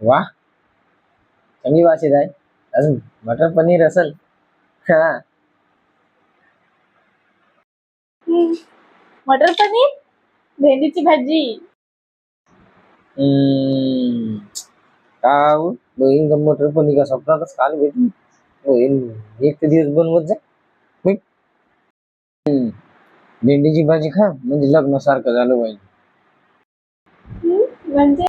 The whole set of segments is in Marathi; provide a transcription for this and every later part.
वा चांगली वास येत आहे अजून मटर पनीर असेल हा. मटर पनीर भेंडीची भाजी हम्म. का हो? बहीण मटर पनीर का स्वप्नातच काल भेटली बहीण एक ते दिवस बनवत जा. भेंडीची भाजी खा म्हणजे लग्नासारखं झालं पाहिजे हम्म, म्हणजे?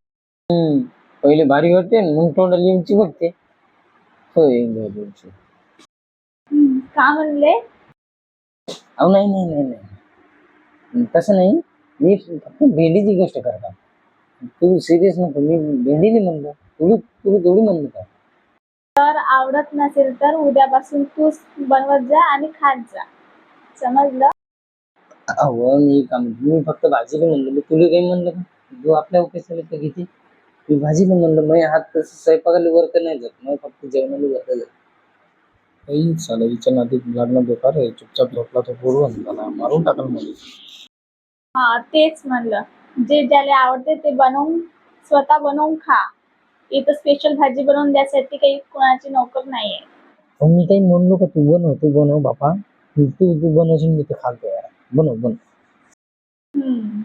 हम्म. पहिले भारी वाटते न मग तोंडाला येऊनची बघते. होय बरोबर. हम्म, का म्हणले? अहो नाही नाही नाही नाही. तसं नाही. मी फक्त भेंडीची गोष्ट करता तू सिरियस नको. मी भेंडीने म्हणलो तुला तुला तेवढी म्हणलं का तर आवडत नसेल तर उद्यापासून तू बनवत जा आणि खात जा. समजलं? अहो मी काम मी फक्त भाजीला म्हणलो. मी तुला काही म्हणलं का? तू आपल्या ओकेसाला का किती मी भाजीला म्हणलं मग हात तसं स्वयंपाकाला वर तर नाही जात. मग फक्त जेवणाला वर जात. काही सलाईच्या नादीत लागणं बेकार आहे. चुपचाप झोपला तो पूर्व त्याला मारून टाकल मला. हा तेच म्हणलं. जे ज्याला आवडते ते बनवून स्वतः बनवून खा. इथं स्पेशल भाजी बनवून द्यासाठी काही कोणाची नोकर नाहीये. मग मी काही म्हणलो का तू बनव तू बनव बापा. तू तू तू बनवशील मी ते खालतो यार बनव बनव. हम्म.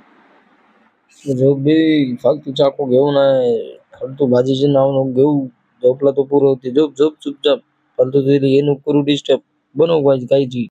झोप बे फालतू चाकू घेऊ आहे फालतू भाजीचे नाव नको घेऊ झोपला तो पुरवते झोप झोप चुपचाप फालतू तुला हे नको करू डिस्टर्ब बनव भाजी कायची